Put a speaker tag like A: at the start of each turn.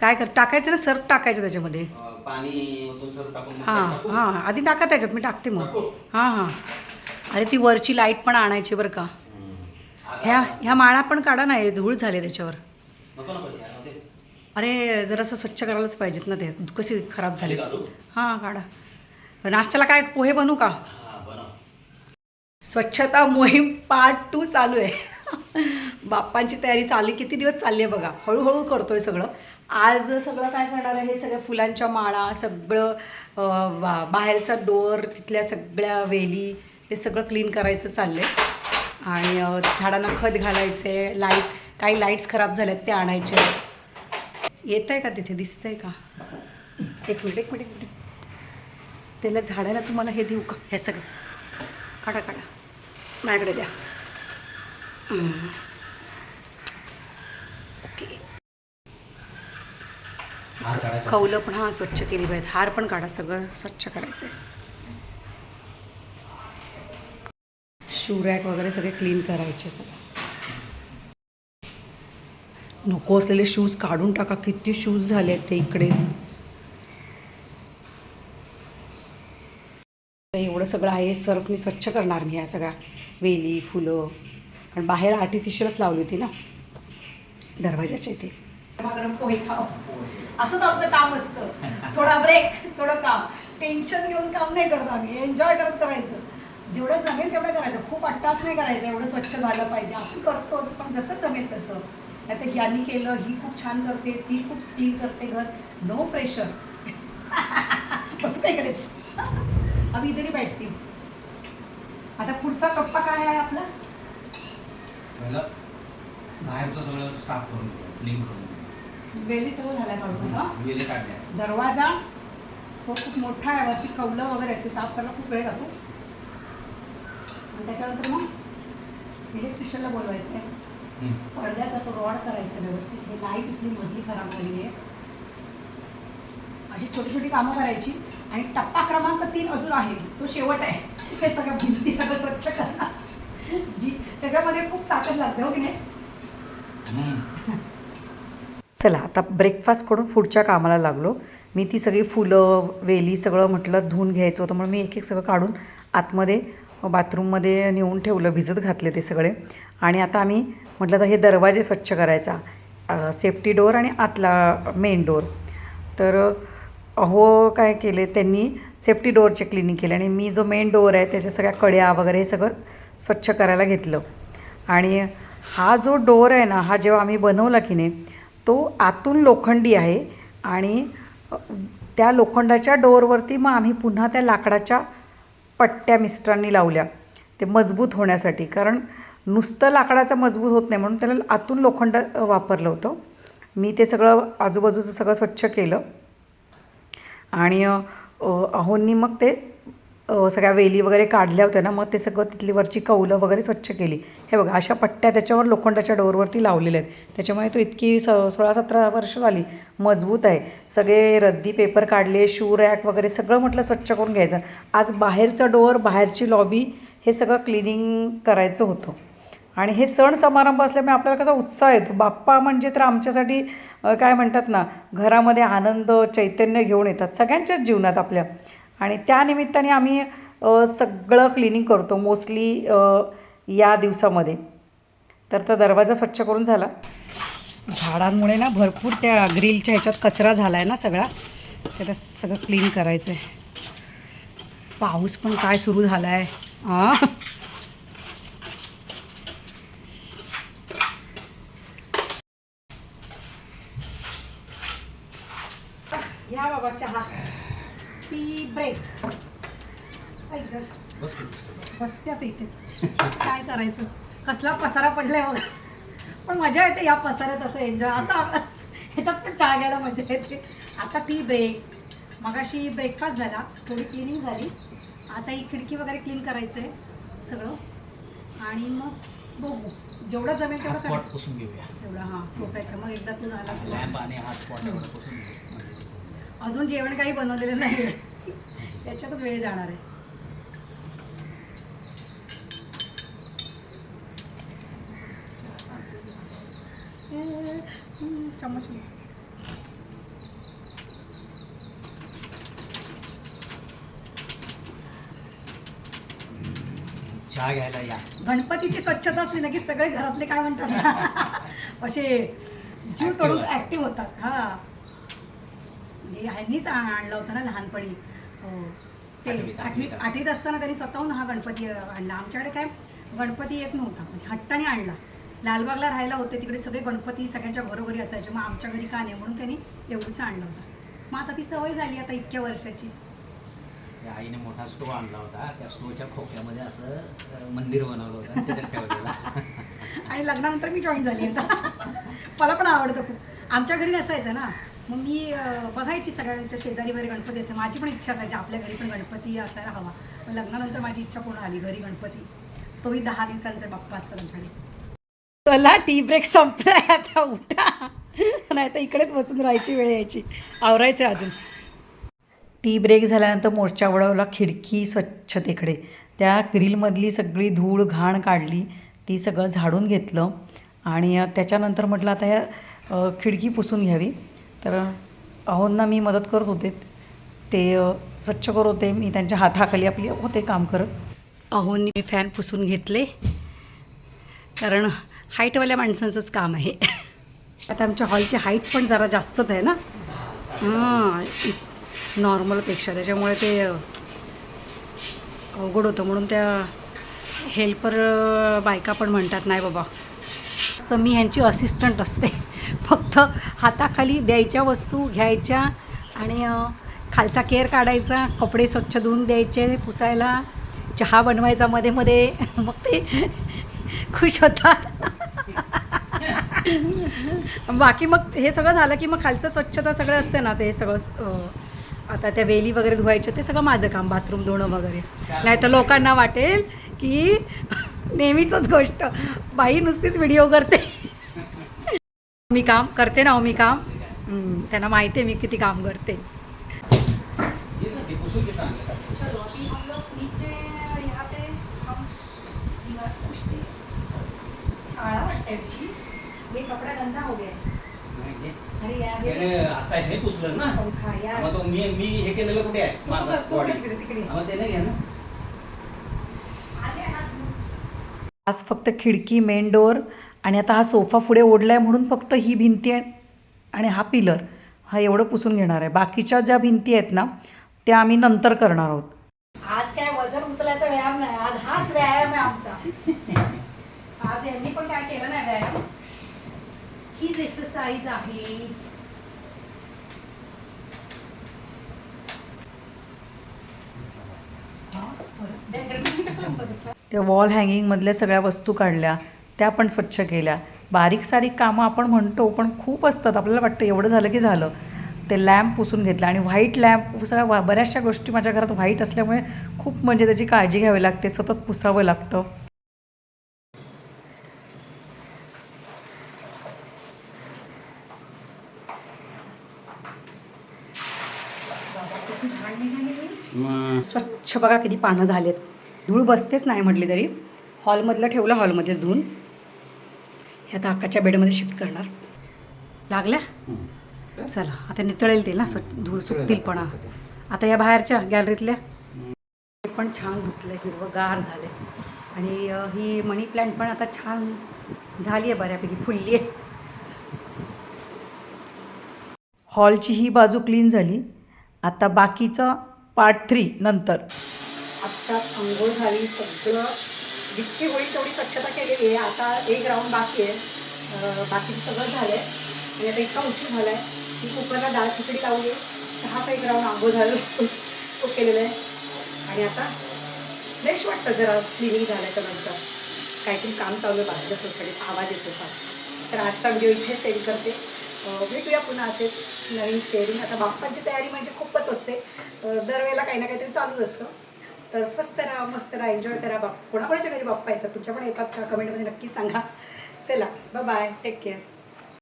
A: काय कर टाकायचं ना सर्फ टाकायचं त्याच्यामध्ये.
B: पाणी टाकून
A: हां. हां आधी टाका त्याच्यात मी टाकते मग? हां हां. अरे ती वरची लाइट पण आणायची बरं का. ह्या ह्या माळा पण काढा ना हे धूळ झाले त्याच्यावर. अरे जरासं स्वच्छ करायलाच पाहिजेत ना ते. कशी खराब झाले? हां काढा? नाश्त्याला काय पोहे बनवू का. स्वच्छता मोहीम पार्ट टू चालू आहे. बाप्पांची तयारी चालली किती दिवस चालली आहे बघा. हळूहळू करतोय सगळं. आज सगळं काय करणार आहे? हे सगळ्या फुलांच्या माळा सगळं बा बाहेरचा डोअर तिथल्या सगळ्या वेली हे सगळं क्लीन करायचं चाललं आहे आणि झाडांना खत घालायचं आहे लाइट काही लाईट्स खराब झाल्यात ते आणायचे. येत आहे का तिथे? दिसतंय का? एक मिनिट एक मिनिट एक मिनिट. त्याला झाडायला तुम्हाला हे देऊ का? हे सगळं. काढा काढा. माझ्याकडे द्या हम्म. ओके
B: हात काढायचा.
A: कौलं पण हा स्वच्छ केली पाहिजेत. हार पण काढा सगळं स्वच्छ करायचं आहे शू रॅक वगैरे सगळे क्लीन करायचे आहेत नको असलेले शूज काढून टाका. किती शूज झाले आहेत ते इकडे. एवढं सगळं आहे सर्फ मी स्वच्छ करणार मी ह्या सगळ्या वेली फुलं. कारण बाहेर आर्टिफिशियलच लावली होती ना दरवाजाच्या इथे. गरम पोहे असंच आमचं काम असतं. थोडा ब्रेक थोडं काम. टेन्शन घेऊन काम नाही करत आम्ही. एन्जॉय करत करायचं. जेवढं जमेल तेवढं करायचं. खूप अट्टास नाही करायचं. एवढं स्वच्छ झालं पाहिजे. आपण करतोच पण जसं जमेल तसं. नाही तर ह्यांनी केलं ही खूप छान करते ती खूप क्लीन करते घर. नो प्रेशर असं काय करायचं आम्ही इथे बैठती. आता पुढचा कप्पा काय आहे आपला?
C: बाहेरचं सगळं साफ करून क्लीन करून.
A: वेली सगळं झालाय काढून दरवाजा तो खूप मोठा आहे वरती कवलं वगैरे आहे ते साफ करायला खूप वेळ जातो. आणि त्याच्यानंतर मग इलेक्ट्रिशियनला बोलवायचं आहे. पडद्याचा तो रॉड करायचा व्यवस्थित. हे लाइट इथली मधली खराब झालेली आहे. अशी छोटी छोटी कामं करायची. आणि टप्पा क्रमांक तीन अजून आहे. तो शेवट आहे. हे सगळं भिंती सगळं स्वच्छ करणं जी त्याच्यामध्ये खूप ताकद लागते हो की नाही. चला आता ब्रेकफास्ट करून पुढच्या कामाला लागलो. मी ती सगळी फुलं वेली सगळं म्हटलं धुवून घ्यायचं होतं म्हणून मी एक एक सगळं काढून आतमध्ये बाथरूममध्ये नेऊन ठेवलं भिजत घातले ते सगळे. आणि आता आम्ही म्हटलं तर हे दरवाजे स्वच्छ करायचा. सेफ्टी डोअर आणि आतला मेन डोअर तर अहो काय केले त्यांनी सेफ्टी डोअरचे क्लिनिंग केले. आणि मी जो मेन डोअर आहे त्याच्या सगळ्या कड्या वगैरे हे सगळं स्वच्छ करायला घेतलं. आणि हा जो डोअर आहे ना हा जेव्हा आम्ही बनवला की नाही तो आतून लोखंडी आहे आणि त्या लोखंडाच्या डोअरवरती मग आम्ही पुन्हा त्या लाकडाच्या पट्ट्या मिस्टरांनी लावल्या. ते मजबूत होण्यासाठी कारण नुसतं लाकडाचं मजबूत होत नाही म्हणून त्याला आतून लोखंड वापरलं होतं. मी ते सगळं आजूबाजूचं सगळं स्वच्छ केलं. आणि अहोंनी मग ते सगळ्या वेली वगैरे काढल्या होत्या ना मग ते सगळं तिथली वरची कौलं वगैरे स्वच्छ केली. हे बघा अशा पट्ट्या त्याच्यावर लोखंडाच्या डोअरवरती लावलेल्या आहेत. त्याच्यामुळे तो इतकी स सोळा सतरा वर्ष झाली मजबूत आहे. सगळे रद्दी पेपर काढले शू रॅक वगैरे सगळं म्हटलं स्वच्छ करून घ्यायचं. आज बाहेरचं डोअर बाहेरची लॉबी हे सगळं क्लिनिंग करायचं होतं. आणि हे सण समारंभ असल्यामुळे आपल्याला कसा उत्साह येतो. बाप्पा म्हणजे तर आमच्यासाठी काय म्हणतात ना घरामध्ये आनंद चैतन्य घेऊन येतात. सगळ्यांच्याच जीवनात आपल्या. आणि त्यानिमित्ताने आम्ही सगळं क्लिनिंग करतो मोस्टली या दिवसामध्ये. तर तो दरवाजा स्वच्छ करून झाला. झाडांमुळे ना भरपूर त्या ग्रिलच्या ह्याच्यात कचरा झाला आहे ना सगळा. त्याला सगळं क्लीन करायचं आहे पाऊस पण काय सुरू झाला आहे हां या बाबा चहा. टी ब्रेक ऐक
C: बस तू.
A: बसते आता इथेच. काय करायचं? कसला पसारा पडलाय बघा. पण मजा येते या पसाऱ्यात असं एन्जॉय असं ह्याच्यात पण चहा घ्यायला मजा येते. आता टी ब्रेक मगाशी ब्रेकफास्ट झाला. थोडी क्लिनिंग झाली. आता ही खिडकी वगैरे क्लीन करायचं आहे सगळं. आणि मग बघू. जेवढं जमेल तेवढं तेवढं हां सोफ्याच्या मग एकदा तू झाला अजून जेवण काही बनवलेलं नाही. त्याच्यातच वेळ जाणार आहे. चमच.
D: चहा घ्यायला या.
A: गणपतीची स्वच्छता असली ना की सगळे घरातले काय म्हणतात असे जीव तोडून ऍक्टिव्ह होतात. हा. म्हणजे ह्यांनीच आणला होता ना लहानपणी. हो. ते
B: आठवीत-
A: आठवीत
B: असताना.
A: त्यांनी स्वतःहून हा गणपती आणला. आमच्याकडे काय गणपती येत नव्हता म्हणजे हट्टाने आणला. लालबागला राहायला होते तिकडे सगळे गणपती सगळ्यांच्या घरोघरी असायचे. मग आमच्या घरी का नाही म्हणून त्यांनी एवढंच आणलं होतं. मग आता ती सवय झाली आता इतक्या वर्षाची.
B: आईने मोठा स्टोव आणला होता. त्या स्टोवच्या खोक्यामध्ये असं मंदिर बनवलं होतं आणि त्याच्यात ठेवलेला.
A: आणि लग्नानंतर मी जॉईन झाली आता. मला पण आवडतं खूप. आमच्या घरी नसायचं ना. मग मी बघायची सगळ्यांच्या शेजारी वगैरे गणपती असे माझी पण इच्छा असायची आपल्या घरी पण गणपती असायला हवा. पण लग्नानंतर माझी इच्छा पूर्ण आली घरी गणपती. तोही दहा दिवसांचा बाप्पा असतो आमच्याकडे. चला टी ब्रेक संपलाय आता उठा. नाही तर इकडेच बसून राहायची वेळ यायची. आवरायचं अजून.
E: टी ब्रेक झाल्यानंतर मोर्चा वळवला खिडकी स्वच्छतेकडे. त्या ग्रिलमधली सगळी धूळ घाण काढली ती सगळं झाडून घेतलं. आणि त्याच्यानंतर म्हटलं आता ह्या खिडकी पुसून घ्यावी. तर अहोंना मी मदत करत होते. ते स्वच्छ करत होते. मी त्यांच्या हाताखाली आपली होते काम करत.
A: अहोंनी मी फॅन पुसून घेतले. कारण हाईटवाल्या माणसांचंच काम आहे. आता आमच्या हॉलची हाईट पण जरा जास्तच आहे ना? हां नॉर्मलपेक्षा त्याच्यामुळे ते अवघड होतं. म्हणून त्या हेल्पर बायका पण म्हणतात नाही बाबा. तर मी ह्यांची असिस्टंट असते. फक्त हाताखाली द्यायच्या वस्तू घ्यायच्या आणि खालचा केअर काढायचा कपडे स्वच्छ धुवून द्यायचे पुसायला चहा बनवायचा मध्ये मध्ये मग ते खुश होतात. बाकी मग हे सगळं झालं की मग खालचं स्वच्छता सगळं असते ना ते सगळं आता त्या वेली वगैरे धुवायच्या ते सगळं माझं काम बाथरूम धुणं वगैरे. नाही तर लोकांना वाटेल की नेहमीच गोष्ट. बाई नुसतीच व्हिडिओ करते. मी काम करते ना हो, मी काम. त्यांना माहिती आहे मी किती काम करते. ये कपड़ा गंदा हो गया अरे यार
B: त्याने आता हे पुसलं ना मग तो मी मी हे केलेलं कुठे आहे माझा बॉडी मग घ्या ना
E: आज फक्त खिडकी मेन डोअर आणि आता हा सोफा पुढे ओढला आहे म्हणून फक्त ही भिंती आहे आणि हा पिलर. हा एवढं पुसून घेणार आहे. बाकीच्या ज्या भिंती आहेत ना त्या आम्ही नंतर करणार आहोत.
A: आज काय वजन उचलायचा व्यायाम नाही. आज हाच व्यायाम आहे आमचा. आज यांनी पण काय केलं नाही व्यायाम? हीच एक्सरसाइज आहे.
E: त्या वॉल हँगिंगमधल्या सगळ्या वस्तू काढल्या. त्या पण स्वच्छ केल्या. बारीक सारीक कामं आपण म्हणतो पण खूप असतात. आपल्याला वाटतं एवढं झालं की झालं. ते लॅम्प पुसून घेतलं आणि व्हाईट लॅम्प सगळ्या वा- बऱ्याचशा गोष्टी माझ्या घरात व्हाईट असल्यामुळे खूप म्हणजे त्याची काळजी घ्यावी लागते सतत पुसावं लागतं.
A: स्वच्छ बघा किती पानं झालेत. धूळ बसतेच नाही म्हटली तरी. हॉलमधलं ठेवलं हॉलमध्येच धुवून. हे आता अक्काच्या बेडमध्ये शिफ्ट करणार. लागल्या? चला आता नितळेल ते ना धूळ सुटतील पण. आता या बाहेरच्या गॅलरीतल्या. ते पण छान धुतले हिरवंगार झाले आणि ही मनी प्लॅन्ट पण आता छान झाली आहे बऱ्यापैकी फुलली आहे
E: हॉलची ही बाजू क्लीन झाली. आता बाकीचा पार्ट थ्री नंतर.
A: आत्ता आंघोळ झाली सगळं जितकी होईल तेवढी स्वच्छता केलेली आहे. आता एक राऊंड बाकी आहे. बाकीचं बाकी सगळं झालं आहे आणि आता इतका उशीर झाला आहे की कुकरला डाळ खिचडी लावली. आहे चहाचा एक राऊंड आंबो झालं. तो केलेला आहे. आणि आता फ्रेश वाटतं जरा क्लिनिंग झाल्याच्यानंतर. काहीतरी काम चालू आहे बाकीच्या सोसायटीत आवाज येतो का तर आजचा व्हिडिओ इथे सेंड करते. भेटूया पुन्हा असेच नवीन शेअरिंग आता बाप्पांची तयारी म्हणजे खूपच असते. दरवेळेला काही ना काहीतरी चालूच असतं. तर स्वस्त राहा मस्त राहा एन्जॉय करा बाप. कोणाकोणाच्या घरी बाप्पा येतात? तुमच्या पण येतात का कमेंटमध्ये नक्की सांगा. चला बाय बाय टेक केअर